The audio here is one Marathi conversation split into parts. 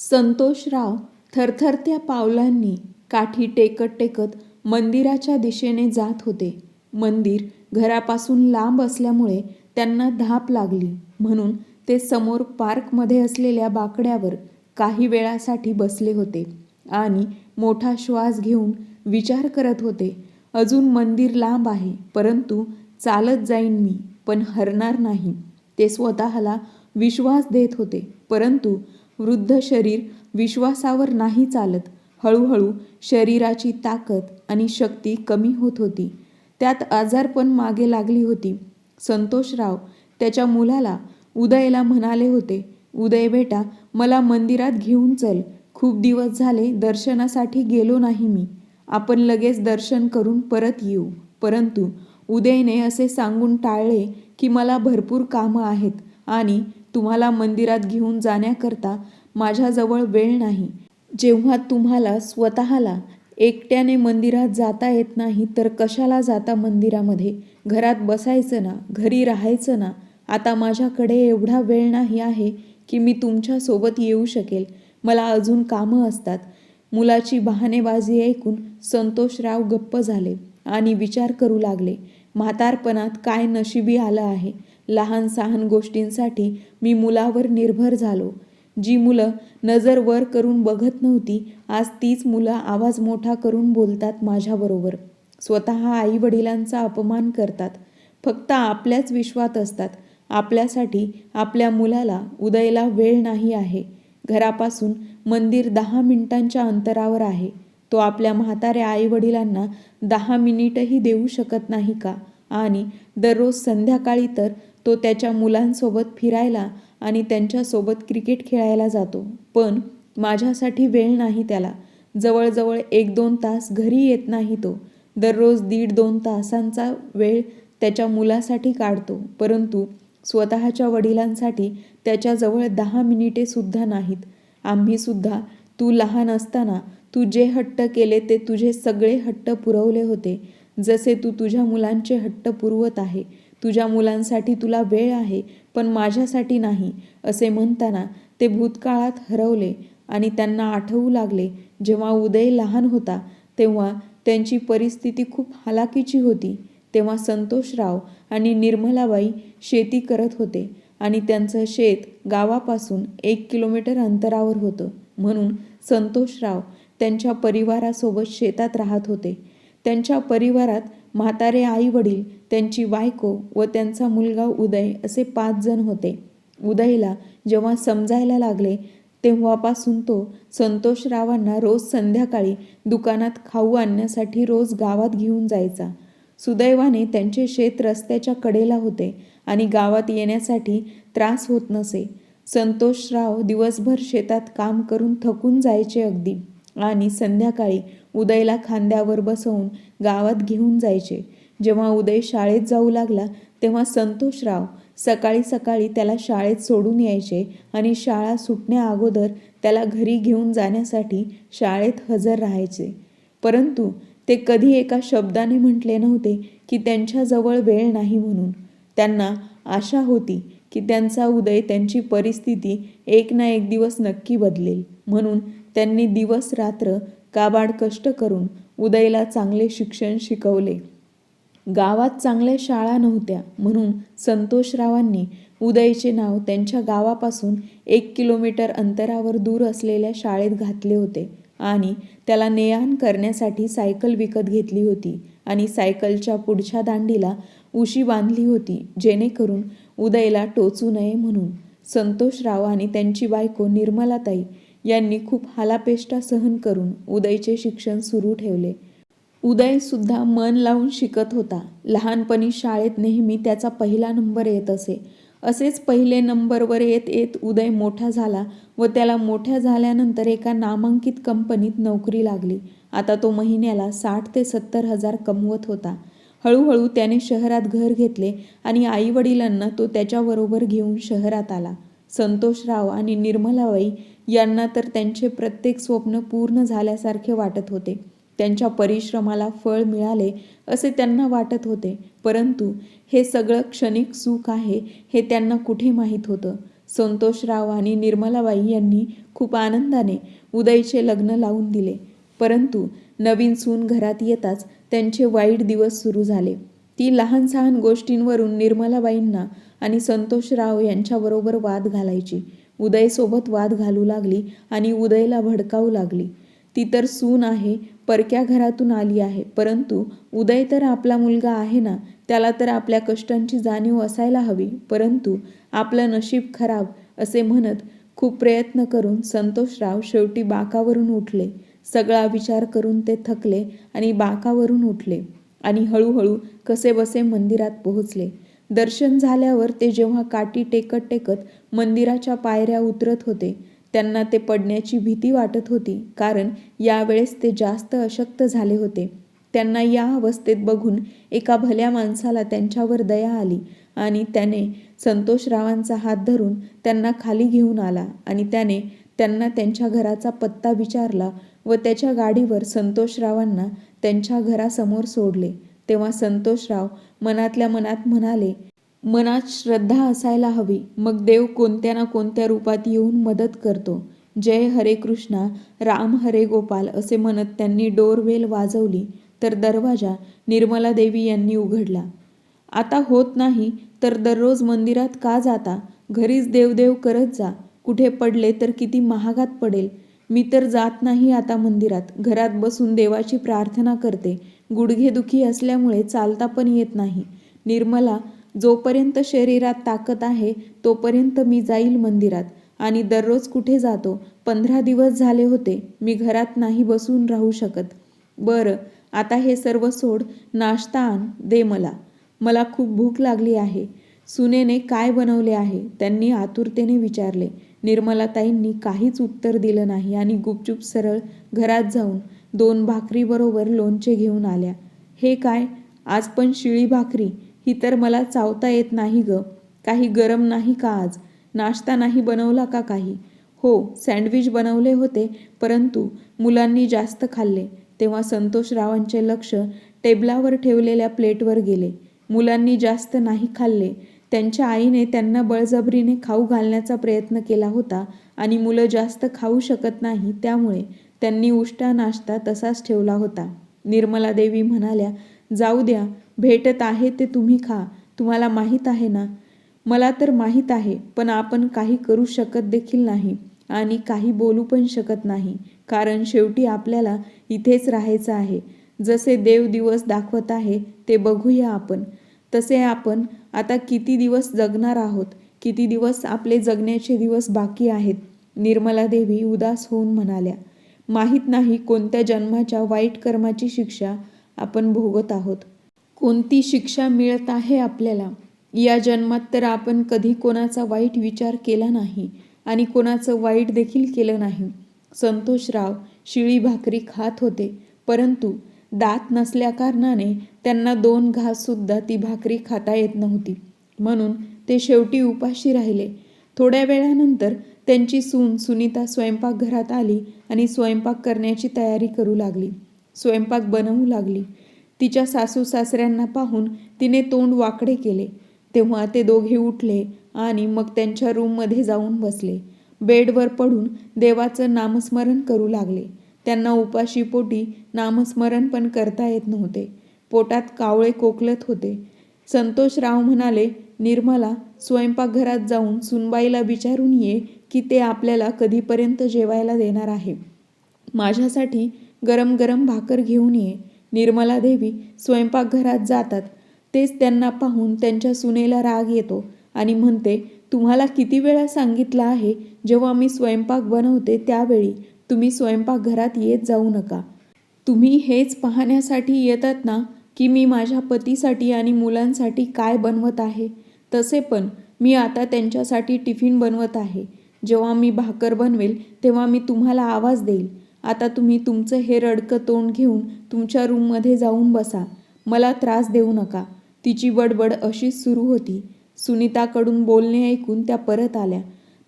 संतोषराव थरथरत्या पावलांनी काठी टेकत टेकत मंदिराच्या दिशेने जात होते. मंदिर घरापासून लांब असल्यामुळे त्यांना धाप लागली. म्हणून ते समोर पार्कमध्ये असलेल्या बाकड्यावर काही वेळासाठी बसले होते आणि मोठा श्वास घेऊन विचार करत होते अजून मंदिर लांब आहे परंतु चालत जाईन मी पण हरणार नाही. ते स्वतःला विश्वास देत होते परंतु वृद्ध शरीर विश्वासावर नाही चालत. हळूहळू शरीराची ताकद आणि शक्ती कमी होत होती. त्यात आजारपण मागे लागली होती. संतोषराव त्याच्या मुलाला उदयला म्हणाले होते उदय बेटा मला मंदिरात घेऊन चल. खूप दिवस झाले दर्शनासाठी गेलो नाही मी. आपण लगेच दर्शन करून परत येऊ. परंतु उदयने असे सांगून टाळले की मला भरपूर कामं आहेत आणि तुम्हाला मंदिरात घेऊन जाण्याकरता माझ्याजवळ वेळ नाही. जेव्हा तुम्हाला स्वतःला एकट्याने मंदिरात जाता येत नाही तर कशाला जाता मंदिरामध्ये? घरात बसायचं ना? घरी राहायचं ना? आता माझ्याकडे एवढा वेळ नाही आहे की मी तुमच्यासोबत येऊ शकेल. मला अजून कामं असतात. मुलाची बहाणेबाजी ऐकून संतोषराव गप्प झाले आणि विचार करू लागले. म्हातारपणात काय नशिबी आलं आहे? लहान सहान गोष्टींसाठी मी मुलावर निर्भर झालो. जी मुलं नजर वर करून बघत नव्हती आज तीच मुलं आवाज मोठा करून बोलतात माझ्याबरोबर स्वतः आई वडिलांचा अपमान करतात. फक्त आपल्याच विश्वात असतात. आपल्यासाठी आपल्या मुलाला उदयला वेळ नाही आहे. घरापासून मंदिर दहा मिनिटांच्या अंतरावर आहे. तो आपल्या म्हाताऱ्या आईवडिलांना दहा मिनिटही देऊ शकत नाही का? आणि दररोज संध्याकाळी तर तो त्याच्या मुलांसोबत फिरायला आणि त्यांच्यासोबत क्रिकेट खेळायला जातो. पण माझ्यासाठी वेळ नाही त्याला. जवळजवळ एक दोन तास घरी येत नाही तो. दररोज दीड दोन तासांचा वेळ त्याच्या मुलासाठी काढतो. परंतु स्वतःच्या वडिलांसाठी त्याच्याजवळ दहा मिनिटे सुद्धा नाहीत. आम्ही सुद्धा तू लहान असताना तू जे हट्ट केले ते तुझे सगळे हट्ट पुरवले होते. जसे तू तुझ्या मुलांचे हट्ट पुरवत आहे. तुझ्या मुलांसाठी तुला वेळ आहे पण माझ्यासाठी नाही असे म्हणताना ते भूतकाळात हरवले आणि त्यांना आठवू लागले. जेव्हा उदय लहान होता तेव्हा त्यांची परिस्थिती खूप हालाकीची होती. तेव्हा संतोषराव आणि निर्मलाबाई शेती करत होते आणि त्यांचं शेत गावापासून एक किलोमीटर अंतरावर होतं. म्हणून संतोषराव त्यांच्या परिवारासोबत शेतात राहत होते. त्यांच्या परिवारात म्हातारे आई वडील त्यांची बायको व त्यांचा मुलगा उदय असे पाच जण होते. उदयला जेव्हा समजायला लागले तेव्हापासून तो संतोषरावांना रोज संध्याकाळी दुकानात खाऊ आणण्यासाठी रोज गावात घेऊन जायचा. सुदैवाने त्यांचे शेत रस्त्याच्या कडेला होते आणि गावात येण्यासाठी त्रास होत नसे. संतोषराव दिवसभर शेतात काम करून थकून जायचे अगदी आणि संध्याकाळी उदयला खांद्यावर बसवून गावात घेऊन जायचे. जेव्हा उदय शाळेत जाऊ लागला तेव्हा संतोषराव सकाळी सकाळी त्याला शाळेत सोडून यायचे आणि शाळा सुटण्या अगोदर त्याला घरी घेऊन जाण्यासाठी शाळेत हजर राहायचे. परंतु ते कधी एका शब्दाने म्हटले नव्हते की त्यांच्याजवळ वेळ नाही म्हणून. त्यांना आशा होती की त्यांचा उदय त्यांची परिस्थिती एक ना एक दिवस नक्की बदलेल म्हणून त्यांनी दिवस रात्र काबाड कष्ट करून उदयला चांगले शिक्षण शिकवले. गावात चांगल्या शाळा नव्हत्या म्हणून संतोषरावांनी उदयचे नाव त्यांच्या गावापासून एक किलोमीटर अंतरावर दूर असलेल्या शाळेत घातले होते आणि त्याला नेआण करण्यासाठी सायकल विकत घेतली होती आणि सायकलच्या पुढच्या दांडीला उशी बांधली होती जेणेकरून उदयला टोचू नये म्हणून. संतोषराव आणि त्यांची बायको निर्मलाताई यांनी खूप हालापेष्टा सहन करून उदयचे शिक्षण सुरू ठेवले. उदय सुद्धा मन लावून शिकत होता. लहानपणी शाळेत नेहमी त्याचा पहिला नंबर येत असे. असेच पहिले नंबरवर येत येत उदय मोठा झाला व त्याला मोठ्या झाल्यानंतर एका नामांकित कंपनीत नोकरी लागली. आता तो महिन्याला साठ ते सत्तर हजार कमवत होता. हळूहळू त्याने शहरात घर घेतले आणि आईवडिलांना तो त्याच्याबरोबर घेऊन शहरात आला. संतोषराव आणि निर्मलाबाई यांना तर त्यांचे प्रत्येक स्वप्न पूर्ण झाल्यासारखे वाटत होते. त्यांच्या परिश्रमाला फळ मिळाले असे त्यांना वाटत होते. परंतु हे सगळं क्षणिक सुख आहे हे त्यांना कुठे माहीत होतं? संतोषराव आणि निर्मलाबाई यांनी खूप आनंदाने उदयचे लग्न लावून दिले. परंतु नवीन सून घरात येताच त्यांचे वाईट दिवस सुरू झाले. ती लहान सहान गोष्टींवरून निर्मलाबाईंना आणि संतोषराव यांच्याबरोबर वाद घालायची. उदयसोबत वाद घालू लागली आणि उदयला भडकावू लागली. ती तर सून आहे परक्या घरातून आली आहे. परंतु उदय तर आपला मुलगा आहे ना त्याला तर आपल्या कष्टांची जाणीव असायला हवी. परंतु आपलं नशीब खराब असे म्हणत खूप प्रयत्न करून संतोषराव शेवटी बाकावरून उठले. सगळा विचार करून ते थकले आणि बाकावरून उठले आणि हळूहळू कसेबसे मंदिरात पोहोचले. दर्शन झाल्यावर ते जेव्हा काठी टेकत टेकत मंदिराच्या पायऱ्या उतरत होते त्यांना ते पडण्याची भीती वाटत होती कारण यावेळेस ते जास्त अशक्त झाले होते. त्यांना या अवस्थेत बघून एका भल्या माणसाला त्यांच्यावर दया आली आणि त्याने संतोषरावांचा हात धरून त्यांना खाली घेऊन आला आणि त्याने त्यांना त्यांच्या घराचा पत्ता विचारला व त्याच्या गाडीवर संतोषरावांना त्यांच्या घरासमोर सोडले. तेव्हा संतोषराव मनातल्या मनात म्हणाले मनात श्रद्धा असायला हवी. मग देव कोणत्या ना कोणत्या रूपात येऊन मदत करतो. जय हरे कृष्णा राम हरे गोपाल असे म्हणत त्यांनी डोरवेल वाजवली. तर दरवाजा निर्मला देवी यांनी उघडला. आता होत नाही तर दररोज मंदिरात का जाता? घरीच देवदेव करत जा. कुठे पडले तर किती महागात पडेल. मी तर जात नाही आता मंदिरात. घरात बसून देवाची प्रार्थना करते. गुडघेदुखी असल्यामुळे चालता पण येत नाही. निर्मला जोपर्यंत शरीरात ताकद आहे तोपर्यंत मी जाईल मंदिरात. आणि दररोज कुठे जातो? पंधरा दिवस झाले होते मी घरात नाही बसून राहू शकत. बरं आता हे सर्व सोड नाश्ता आण दे मला. मला खूप भूक लागली आहे. सुनेने काय बनवले आहे? त्यांनी आतुरतेने विचारले. निर्मलाताईंनी काहीच उत्तर दिलं नाही आणि गुपचूप सरळ घरात जाऊन दोन भाकरीबरोबर लोणचे घेऊन आल्या. हे काय? आज पण शिळी भाकरी? ही तर मला चावता येत नाही ग. काही गरम नाही का आज? नाश्ता नाही बनवला का काही? हो सँडविच बनवले होते परंतु मुलांनी जास्त खाल्ले. तेव्हा संतोषरावांचे लक्ष टेबलावर ठेवलेल्या प्लेटवर गेले. मुलांनी जास्त नाही खाल्ले. त्यांच्या आईने त्यांना बळजबरीने खाऊ घालण्याचा प्रयत्न केला होता आणि मुलं जास्त खाऊ शकत नाही त्यामुळे त्यांनी उष्टा नाश्ता तसाच ठेवला होता. निर्मला देवी म्हणाल्या जाऊ द्या भेटत आहे ते तुम्ही खा. तुम्हाला माहीत आहे ना? मला तर माहीत आहे पण आपण काही करू शकत देखील नाही आणि काही बोलू पण शकत नाही. कारण शेवटी आपल्याला इथेच राहायचं आहे. जसे देव दिवस दाखवत आहे ते बघूया आपण. तसे आपण आता किती दिवस जगणार आहोत? किती दिवस आपले जगण्याचे दिवस बाकी आहेत? निर्मला देवी उदास होऊन म्हणाल्या. माहीत नाही कोणत्या जन्माच्या वाईट कर्माची शिक्षा आपण भोगत आहोत. कोणती शिक्षा मिळत आहे आपल्याला? या जन्मात तर आपण कधी कोणाचा वाईट विचार केला नाही आणि कोणाचं वाईट देखील केलं नाही. संतोषराव शिळी भाकरी खात होते परंतु दात नसल्याकारणाने त्यांना दोन घाससुद्धा ती भाकरी खाता येत नव्हती. म्हणून ते शेवटी उपाशी राहिले. थोड्या वेळानंतर त्यांची सून सुनीता स्वयंपाकघरात आली आणि स्वयंपाक करण्याची तयारी करू लागली. स्वयंपाक बनवू लागली. तिच्या सासू सासऱ्यांना पाहून तिने तोंड वाकडे केले. तेव्हा ते दोघे उठले आणि मग त्यांच्या रूममध्ये जाऊन बसले. बेडवर पडून देवाचं नामस्मरण करू लागले. त्यांना उपाशी पोटी नामस्मरण पण करता येत नव्हते. पोटात कावळे कोकलत होते. संतोषराव म्हणाले निर्मला स्वयंपाकघरात जाऊन सुनबाईला विचारून ये की ते आपल्याला कधीपर्यंत जेवायला देणार आहे. माझ्यासाठी गरम गरम भाकर घेऊन ये. निर्मला देवी स्वयंपाकघरात जातात. तेच त्यांना पाहून त्यांच्या सुनेला राग येतो आणि म्हणते तुम्हाला किती वेळा सांगितलं आहे जेव्हा मी स्वयंपाक बनवते त्यावेळी तुम्ही स्वयंपाकघरात येत जाऊ नका. तुम्ही हेच पाहण्यासाठी येतात ना की मी माझ्या पतीसाठी आणि मुलांसाठी काय बनवत आहे? तसे पण मी आता त्यांच्यासाठी टिफिन बनवत आहे. जेव्हा मी भाकर बनवेल तेव्हा मी तुम्हाला आवाज देईल. आता तुम्ही तुमचं हे रडकं तोंड घेऊन तुमच्या रूममध्ये जाऊन बसा. मला त्रास देऊ नका. तिची बडबड अशीच सुरू होती. सुनीताकडून बोलणे ऐकून त्या परत आल्या.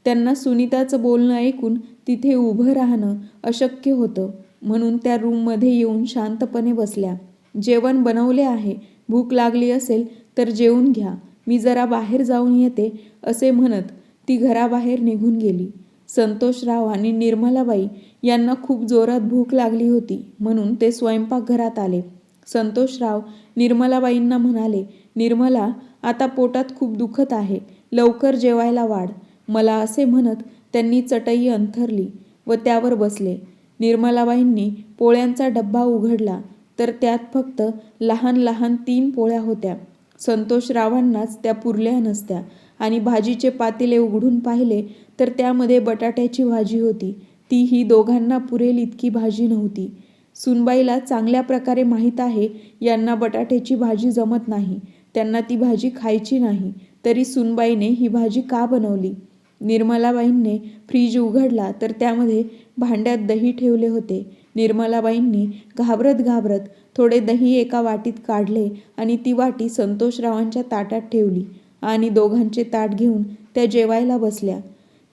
त्यांना सुनीताचं बोलणं ऐकून तिथे उभं राहणं अशक्य होतं. म्हणून त्या रूममध्ये येऊन शांतपणे बसल्या. जेवण बनवले आहे. भूक लागली असेल तर जेवून घ्या. मी जरा बाहेर जाऊन येते असे म्हणत ती घराबाहेर निघून गेली. संतोषराव आणि निर्मलाबाई यांना खूप जोरात भूक लागली होती म्हणून ते स्वयंपाकघरात आले. संतोषराव निर्मलाबाईंना म्हणाले निर्मला आता पोटात खूप दुखत आहे. लवकर जेवायला वाढ. मला असे म्हणत त्यांनी चटई अंथरली व त्यावर बसले. निर्मलाबाईंनी पोळ्यांचा डब्बा उघडला तर त्यात फक्त लहान लहान तीन पोळ्या होत्या. संतोषरावांनाच त्या पुरल्या नसत्या आणि भाजीचे पातेले उघडून पाहिले तर त्यामध्ये बटाट्याची भाजी होती. ती ही दोघांना पुरेल इतकी भाजी नव्हती. सुनबाईला चांगल्या प्रकारे माहीत आहे यांना बटाट्याची भाजी जमत नाही. त्यांना ती भाजी खायची नाही. तरी सुनबाईने ही भाजी का बनवली? निर्मलाबाईंनी फ्रीज उघडला तर त्यामध्ये भांड्यात दही ठेवले होते. निर्मलाबाईंनी घाबरत घाबरत थोडे दही एका वाटीत काढले आणि ती वाटी संतोषरावांच्या ताटात ठेवली आणि दोघांचे ताट घेऊन त्या जेवायला बसल्या.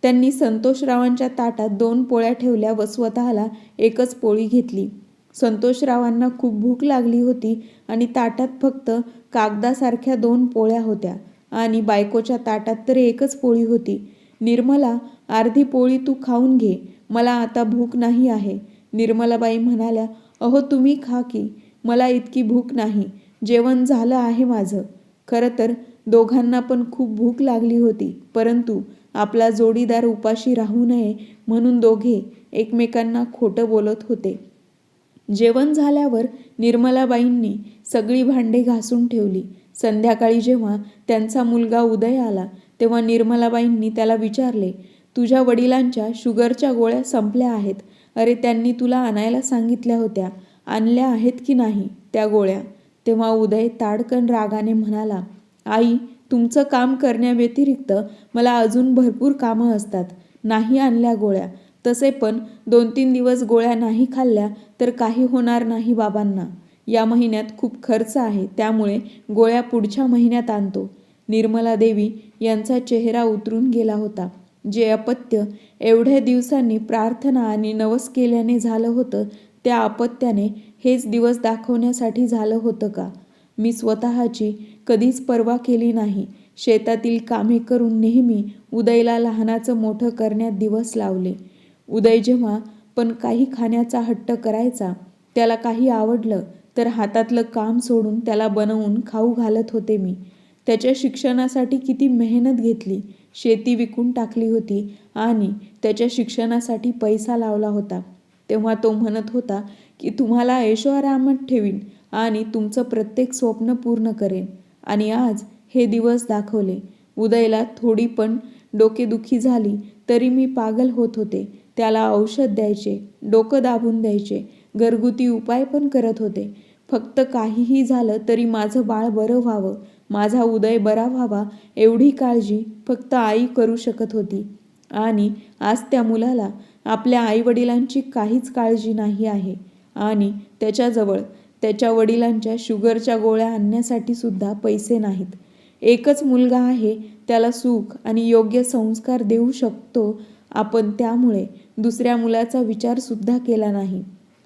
त्यांनी संतोषरावांच्या ताटात दोन पोळ्या ठेवल्या व स्वतःला एकच पोळी घेतली. संतोषरावांना खूप भूक लागली होती आणि ताटात फक्त कागदासारख्या दोन पोळ्या होत्या आणि बायकोच्या ताटात तर एकच पोळी होती. निर्मला अर्धी पोळी तू खाऊन घे मला आता भूक नाही आहे. निर्मलाबाई म्हणाल्या अहो तुम्ही खा की मला इतकी भूक नाही जेवण झालं आहे माझं. खरं तर दोघांना पण खूप भूक लागली होती परंतु आपला जोडीदार उपाशी राहू नये म्हणून दोघे एकमेकांना खोटं बोलत होते. जेवण झाल्यावर निर्मलाबाईंनी सगळी भांडे घासून ठेवली. संध्याकाळी जेव्हा त्यांचा मुलगा उदय आला तेव्हा निर्मलाबाईंनी त्याला विचारले तुझ्या वडिलांच्या शुगरच्या गोळ्या संपल्या आहेत. अरे त्यांनी तुला आणायला सांगितल्या होत्या. आणल्या आहेत की नाही त्या गोळ्या? तेव्हा उदय ताडकन रागाने म्हणाला आई तुमचं काम करण्याव्यतिरिक्त मला अजून भरपूर कामं असतात. नाही आणल्या गोळ्या. तसे पण दोन तीन दिवस गोळ्या नाही खाल्ल्या तर काही होणार नाही बाबांना. या महिन्यात खूप खर्च आहे त्यामुळे गोळ्या पुढच्या महिन्यात आणतो. निर्मला देवी यांचा चेहरा उतरून गेला होता. जे अपत्य एवढ्या दिवसांनी प्रार्थना आणि नवस केल्याने झालं होतं त्या अपत्याने हेच दिवस दाखवण्यासाठी झालं होतं का? मी स्वतःची कधीच पर्वा केली नाही. शेतातील कामे करून नेहमी उदयला लहानाचं मोठं करण्यात दिवस लावले. उदय जेव्हा पण काही खाण्याचा हट्ट करायचा त्याला काही आवडलं तर हातातलं काम सोडून त्याला बनवून खाऊ घालत होते मी. त्याच्या शिक्षणासाठी किती मेहनत घेतली शेती विकून टाकली होती आणि त्याच्या शिक्षणासाठी पैसा लावला होता. तेव्हा तो म्हणत होता की तुम्हाला ऐशोआरामात ठेवीन आणि तुमचं प्रत्येक स्वप्न पूर्ण करेन. आणि आज हे दिवस दाखवले. उदयला थोडी पण डोकेदुखी झाली तरी मी पागल होत होते. त्याला औषध द्यायचे डोकं दाबून द्यायचे घरगुती उपाय पण करत होते. फक्त काहीही झालं तरी माझं बाळ बरं व्हावं. माझा उदय बरा व्हावा एवढी काळजी फक्त आई करू शकत होती. आणि आज त्या मुलाला आपल्या आईवडिलांची काहीच काळजी नाही आहे. आणि त्याच्याजवळ त्याच्या वडिलांच्या शुगरच्या गोळ्या आणण्यासाठी सुद्धा पैसे नाहीत. एकच मुलगा आहे त्याला सुख आणि योग्य संस्कार देऊ शकतो आपण त्यामुळे दुसऱ्या मुलाचा विचारसुद्धा केला नाही.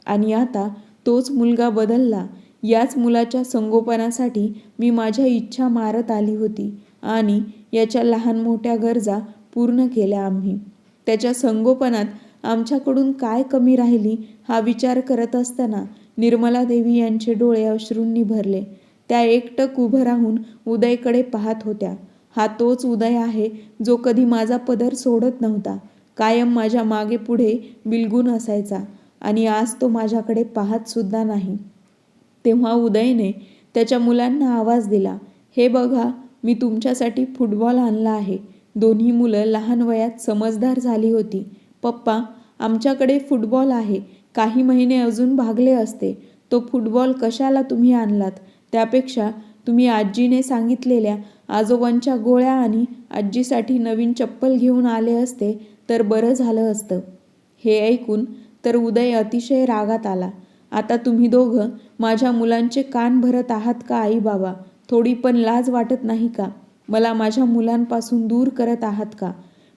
आणि आता तोच मुलगा बदलला याच मुलाच्या संगोपनासाठी मी माझ्या इच्छा मारत आली होती आणि याच्या लहान मोठ्या गरजा पूर्ण केल्या आम्ही. त्याच्या संगोपनात आमच्याकडून काय कमी राहिली हा विचार करत असताना निर्मला देवी यांचे डोळे अश्रूंनी भरले. त्या एकटक उभं राहून उदयकडे पाहत होत्या. हा तोच उदय आहे जो कधी माझा पदर सोडत नव्हता. कायम माझ्या मागे पुढे बिलगून असायचा आणि आज तो माझ्याकडे पाहत सुद्धा नाही. तेव्हा उदयने त्याच्या मुलांना आवाज दिला हे बघा मी तुमच्यासाठी फुटबॉल आणला आहे. दोन्ही मुलं लहान वयात समजदार झाली होती. पप्पा आमच्याकडे फुटबॉल आहे. काही महिने अजून भागले असते. तो फुटबॉल कशाला तुम्ही आणलात? त्यापेक्षा तुम्ही आजीने सांगितलेल्या आजोबांच्या गोळ्या आणि आजीसाठी नवीन चप्पल घेऊन आले असते तर बरं झालं असतं. हे ऐकून तर उदय अतिशय रागात आला. आता तुम्ही दोघं माझ्या मुलांचे कान भरत आहात का आई बाबा थोडी पण लाज वाटत नाही का? मला माझ्या मुलांपासून दूर करत आहात का?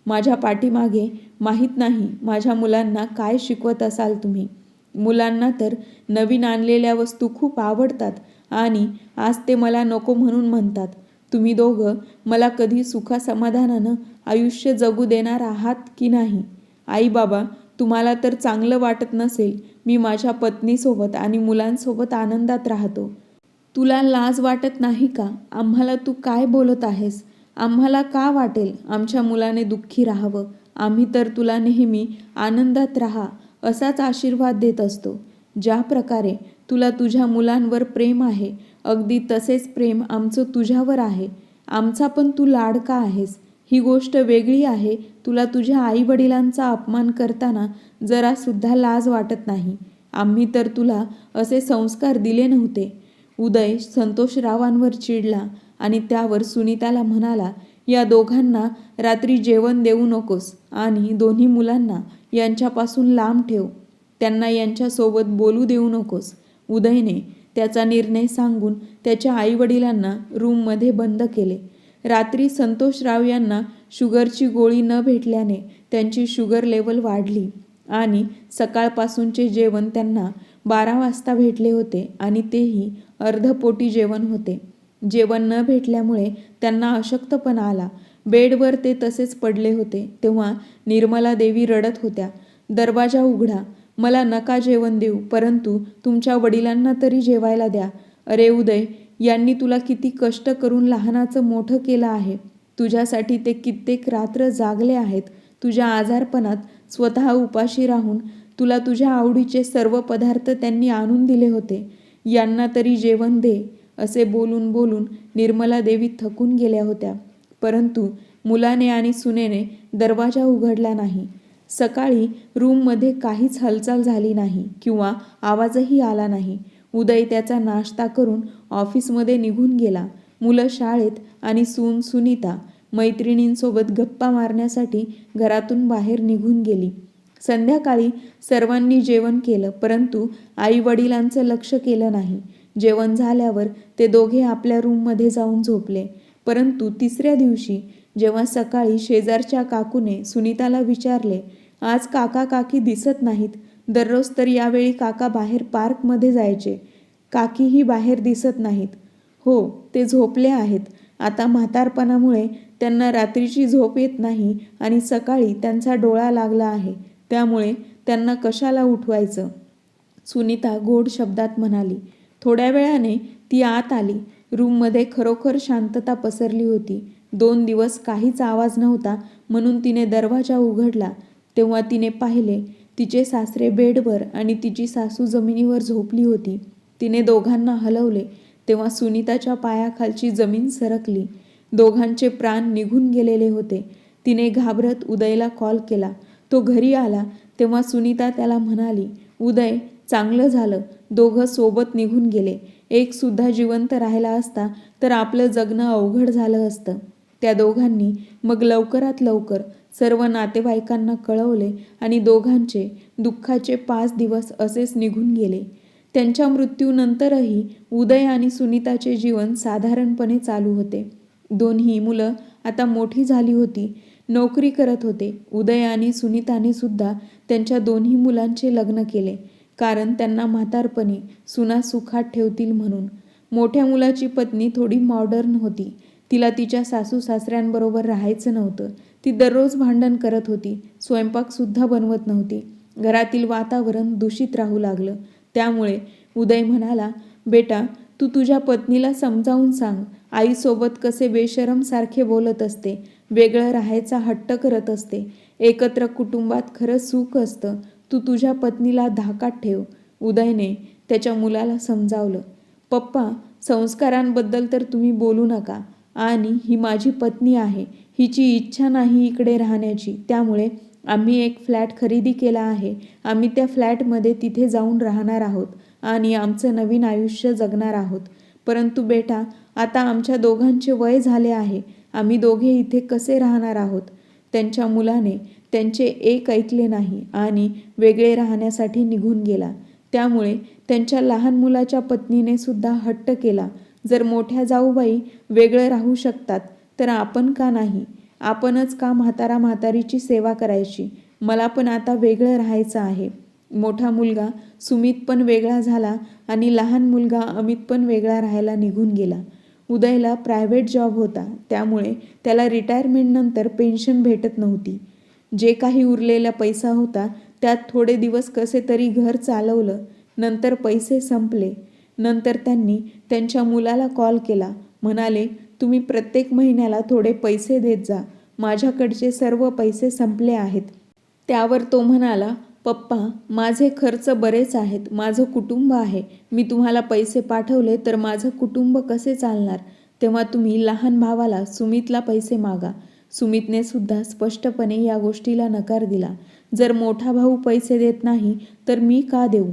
माझ्या पाठीमागे माहीत नाही माझ्या मुलांना काय शिकवत असाल तुम्ही. मुलांना तर नवीन आणलेल्या वस्तू खूप आवडतात आणि आज ते मला नको म्हणून म्हणतात. तुम्ही दोघं मला कधी सुखासमाधानानं आयुष्य जगू देणार आहात की नाही? आई बाबा तुम्हाला तर चांगलं वाटत नसेल मी माझ्या पत्नीसोबत आणि मुलांसोबत आनंदात राहतो. तुला लाज वाटत नाही का? आम्हाला तू काय बोलत आहेस? आम्हाला का वाटेल आमच्या मुलाने दुःखी राहावं? आम्ही तर तुला नेहमी आनंदात राहा असाच आशीर्वाद देत असतो. ज्या प्रकारे तुला तुझ्या मुलांवर प्रेम आहे अगदी तसेच प्रेम आमचं तुझ्यावर आहे. आमचा पण तू लाडका आहेस. ही गोष्ट वेगळी आहे. तुला तुझ्या आईवडिलांचा अपमान करताना जरासुद्धा लाज वाटत नाही. आम्ही तर तुला असे संस्कार दिले नव्हते. उदय संतोषरावांवर चिडला. आणि त्यावर सुनीताला म्हणाला या दोघांना रात्री जेवण देऊ नकोस आणि दोन्ही मुलांना यांच्यापासून लांब ठेव. त्यांना यांच्यासोबत बोलू देऊ नकोस. उदयने त्याचा निर्णय सांगून त्याच्या आईवडिलांना रूममध्ये बंद केले. रात्री संतोषराव यांना शुगरची गोळी न भेटल्याने त्यांची शुगर लेवल वाढली आणि सकाळपासूनचे जेवण त्यांना बारा वाजता भेटले होते आणि तेही अर्धपोटी जेवण होते. जेवण न भेटल्यामुळे त्यांना अशक्तपणा आला. बेडवर ते तसेच पडले होते. तेव्हा निर्मला देवी रडत होत्या. दरवाजा उघडा. मला नका जेवण देऊ. परंतु तुमच्या वडिलांना तरी जेवायला द्या. अरे उदय यांनी तुला किती कष्ट करून लहानाचं मोठं केलं आहे. तुझ्यासाठी ते कित्येक रात्र जागले आहेत. तुझ्या आजारपणात स्वतः उपाशी राहून तुला तुझ्या आवडीचे सर्व पदार्थ त्यांनी आणून दिले होते. यांना तरी जेवण दे. असे बोलून बोलून निर्मला देवी थकून गेल्या होत्या. परंतु मुलाने आणि सुनेने दरवाजा उघडला नाही. सकाळी रूममध्ये काहीच हालचाल झाली नाही किंवा आवाजही आला नाही. उदय त्याचा नाश्ता करून ऑफिसमध्ये निघून गेला. मुलं शाळेत आणि सून सुनीता मैत्रिणींसोबत गप्पा मारण्यासाठी घरातून बाहेर निघून गेली. संध्याकाळी सर्वांनी जेवण केलं परंतु आई वडिलांचं लक्ष केलं नाही. जेवण झाल्यावर ते दोघे आपल्या रूममध्ये जाऊन झोपले. परंतु तिसऱ्या दिवशी जेव्हा सकाळी शेजारच्या काकूने सुनीताला विचारले आज काका काकी दिसत नाहीत. दररोज तर यावेळी काका बाहेर पार्कमध्ये जायचे. काकीही बाहेर दिसत नाहीत. हो ते झोपले आहेत. आता म्हातारपणामुळे त्यांना रात्रीची झोप येत नाही आणि सकाळी त्यांचा डोळा लागला आहे. त्यामुळे त्यांना कशाला उठवायचं? सुनीता गोड शब्दात म्हणाली. थोड्या वेळाने ती आत आली. रूममध्ये खरोखर शांतता पसरली होती. दोन दिवस काहीच आवाज नव्हता म्हणून तिने दरवाजा उघडला. तेव्हा तिने पाहिले तिचे सासरे बेडवर आणि तिची सासू जमिनीवर झोपली होती. तिने दोघांना हलवले. तेव्हा सुनीताच्या पायाखालची जमीन सरकली. दोघांचे प्राण निघून गेलेले होते. तिने घाबरत उदयला कॉल केला. तो घरी आला. तेव्हा सुनीता त्याला म्हणाली उदय चांगलं झालं. दोघं सोबत निघून गेले. एक सुद्धा जिवंत राहिला असता तर आपलं जगणं अवघड झालं असतं. त्या दोघांनी मग लवकरात लवकर सर्व नातेवाईकांना कळवले आणि दोघांचे दुःखाचे पाच दिवस असेच निघून गेले. त्यांच्या मृत्यूनंतरही उदय आणि सुनीताचे जीवन साधारणपणे चालू होते. दोन्ही मुलं आता मोठी झाली होती. नोकरी करत होते. उदय आणि सुनीताने सुद्धा त्यांच्या दोन्ही मुलांचे लग्न केले. कारण त्यांना म्हातारपणी सुना सुखात ठेवतील म्हणून. मोठ्या मुलाची पत्नी थोडी मॉडर्न होती. तिला तिच्या सासू सासऱ्यांबरोबर राहायचं नव्हतं. ती दररोज भांडण करत होती. स्वयंपाकसुद्धा बनवत नव्हती. घरातील वातावरण दूषित राहू लागलं. त्यामुळे उदय म्हणाला बेटा तू तुझ्या पत्नीला समजावून सांग. आईसोबत कसे बेशरम सारखे बोलत असते. वेगळं राहायचा हट्ट करत असते. एकत्र कुटुंबात खरं सुख असतं. तू तुझ्या पत्नीला धाकात ठेव. उदयने त्याच्या मुलाला समजावलं. पप्पा संस्कारांबद्दल तर तुम्ही बोलू नका. आणि ही माझी पत्नी आहे. हिची इच्छा नाही इकडे राहण्याची. त्यामुळे आम्ही एक फ्लॅट खरेदी केला आहे. आम्ही त्या फ्लॅटमध्ये तिथे जाऊन राहणार आहोत. आणि आमचं नवीन आयुष्य जगणार आहोत. परंतु बेटा आता आमच्या दोघांचे वय झाले आहे. आम्ही दोघे इथे कसे राहणार आहोत? त्यांच्या मुलाने त्यांचे एक ऐकले नाही आणि वेगळे राहण्यासाठी निघून गेला. त्यामुळे त्यांच्या लहान मुलाच्या पत्नीने सुद्धा हट्ट केला. जर मोठ्या जाऊबाई वेगळं राहू शकतात तर आपण का नाही? आपणच का म्हातारा म्हातारीची सेवा करायची? मला पण आता वेगळं राहायचं आहे. मोठा मुलगा सुमित पण वेगळा झाला आणि लहान मुलगा अमित पण वेगळा राहायला निघून गेला. उदयला प्रायव्हेट जॉब होता. त्यामुळे त्याला रिटायरमेंटनंतर पेन्शन भेटत नव्हती. जे काही उरलेला पैसा होता त्यात थोडे दिवस कसे तरी घर चालवलं. नंतर पैसे संपले. नंतर त्यांनी त्यांच्या मुलाला कॉल केला. म्हणाले तुम्ही प्रत्येक महिन्याला थोडे पैसे देत जा. माझ्याकडचे सर्व पैसे संपले आहेत. त्यावर तो म्हणाला पप्पा माझे खर्च बरेच आहेत. माझं कुटुंब आहे. मी तुम्हाला पैसे पाठवले तर माझं कुटुंब कसे चालणार? तेव्हा तुम्ही लहान भावाला सुमितला पैसे मागा. सुमितने सुद्धा स्पष्टपणे या गोष्टीला नकार दिला. जर मोठा भाऊ पैसे देत नाही तर मी का देऊ?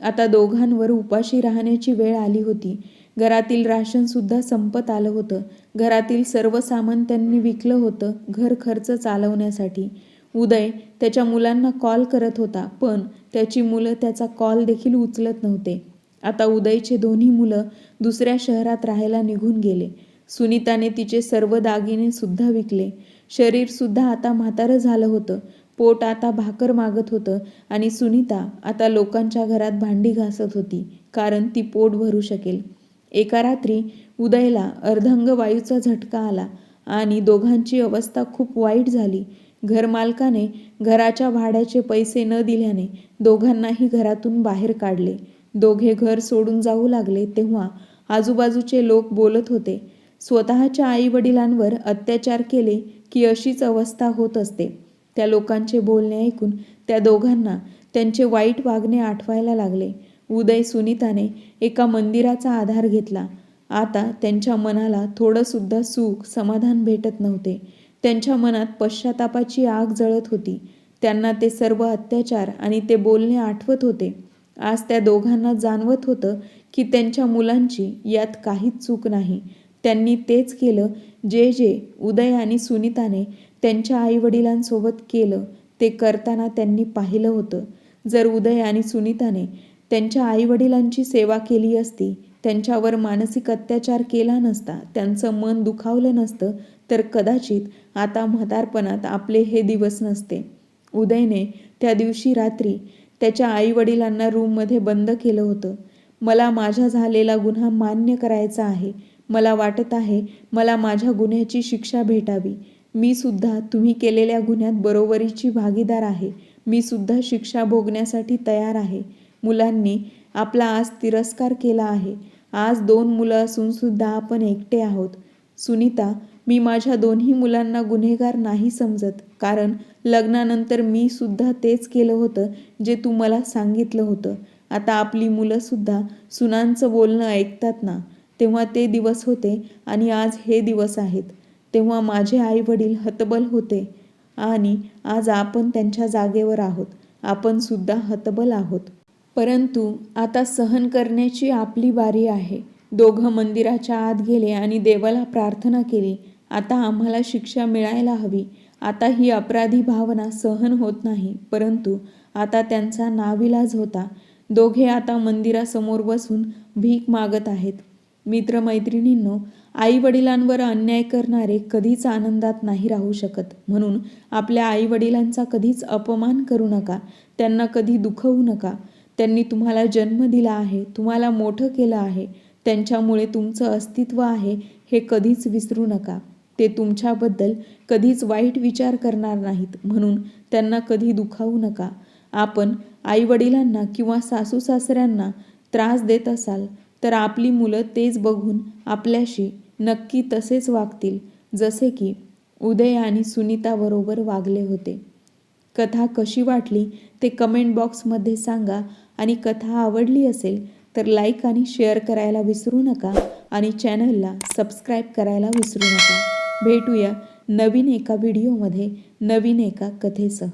आता दोघांवर उपाशी राहण्याची वेळ आली होती. घरातील राशन सुद्धा संपत आलं होतं. घरातील सर्व सामान त्यांनी विकलं होतं घर खर्च चालवण्यासाठी. उदय त्याच्या मुलांना कॉल करत होता पण त्याची मुलं त्याचा कॉल देखील उचलत नव्हते. आता उदयचे दोन्ही मुलं दुसऱ्या शहरात राहायला निघून गेले. सुनीताने तिचे सर्व दागिने सुद्धा विकले. शरीर सुद्धा आता म्हातारं झालं होतं. पोट आता भाकर मागत होतं आणि सुनीता आता लोकांच्या घरात भांडी घासत होती कारण ती पोट भरू शकेल. एका रात्री उदयला अर्धंग वायूचा झटका आला आणि दोघांची अवस्था खूप वाईट झाली. घरमालकाने घराच्या भाड्याचे पैसे न दिल्याने दोघांनाही घरातून बाहेर काढले. दोघे घर सोडून जाऊ लागले तेव्हा आजूबाजूचे लोक बोलत होते स्वतःच्या आईवडिलांवर अत्याचार केले की अशीच अवस्था होत असते. त्या लोकांचे बोलणे ऐकून त्या दोघांना त्यांचे वाईट वागणे आठवायला लागले. उदय सुनीताने एका मंदिराचा आधार घेतला. आता त्यांच्या मनाला थोडंसुद्धा सुख समाधान भेटत नव्हते. त्यांच्या मनात पश्चातापाची आग जळत होती. त्यांना ते सर्व अत्याचार आणि ते बोलणे आठवत होते. आज त्या दोघांना जाणवत होतं की त्यांच्या मुलांची यात काहीच चूक नाही. त्यांनी तेच केलं जे जे उदय आणि सुनीताने त्यांच्या आईवडिलांसोबत केलं ते करताना त्यांनी पाहिलं होतं. जर उदय आणि सुनीताने त्यांच्या आईवडिलांची सेवा केली असती त्यांच्यावर मानसिक अत्याचार केला नसता त्यांचं मन दुखावलं नसतं तर कदाचित आता म्हातारपणात आपले हे दिवस नसते. उदयने त्या दिवशी रात्री त्याच्या आईवडिलांना रूममध्ये बंद केलं होतं. मला माझा झालेला गुन्हा मान्य करायचा आहे. मला वाटत आहे मला माझ्या गुन्ह्याची शिक्षा भेटावी. मी सुद्धा तुम्ही केलेल्या गुन्ह्यात बरोबरीची भागीदार आहे. मी सुद्धा शिक्षा भोगण्यासाठी तयार आहे. मुलांनी आपला आज तिरस्कार केला आहे. आज दोन मुलं असून सुद्धा आपण एकटे आहोत. सुनीता मी माझ्या दोन्ही मुलांना गुन्हेगार नाही समजत. कारण लग्नानंतर मी सुद्धा तेच केलं होतं जे तू मला सांगितलं होतं. आता आपली मुलंसुद्धा सुनांचं बोलणं ऐकतात ना. तेव्हा ते दिवस होते आणि आज हे दिवस आहेत. तेव्हा माझे आई वडील हतबल होते आणि आज आपण त्यांच्या जागेवर आहोत. आपण सुद्धा हतबल आहोत. परंतु आता सहन करण्याची आपली बारी आहे. दोघं मंदिराच्या आत गेले आणि देवाला प्रार्थना केली आता आम्हाला शिक्षा मिळायला हवी. आता ही अपराधी भावना सहन होत नाही परंतु आता त्यांचा नाविलाज होता. दोघे आता मंदिरासमोर बसून भीक मागत आहेत. मित्रमैत्रिणींनो आईवडिलांवर अन्याय करणारे कधीच आनंदात नाही राहू शकत. म्हणून आपल्या आईवडिलांचा कधीच अपमान करू नका. त्यांना कधी दुखवू नका. त्यांनी तुम्हाला जन्म दिला आहे तुम्हाला मोठं केलं आहे त्यांच्यामुळे तुमचं अस्तित्व आहे हे कधीच विसरू नका. ते तुमच्याबद्दल कधीच वाईट विचार करणार नाहीत. म्हणून त्यांना कधी दुखावू नका. आपण आईवडिलांना किंवा सासू सासऱ्यांना त्रास देत असाल तर आपली मुलं तेच बघून आपल्याशी नक्की तसेच वागतील जसे की उदय आणि सुनीताबरोबर वागले होते. कथा कशी वाटली ते कमेंट बॉक्समध्ये सांगा आणि कथा आवडली असेल तर लाईक आणि शेअर करायला विसरू नका आणि चॅनलला सबस्क्राईब करायला विसरू नका. भेटूया नवीन एका व्हिडिओमध्ये नवीन एका कथेसह.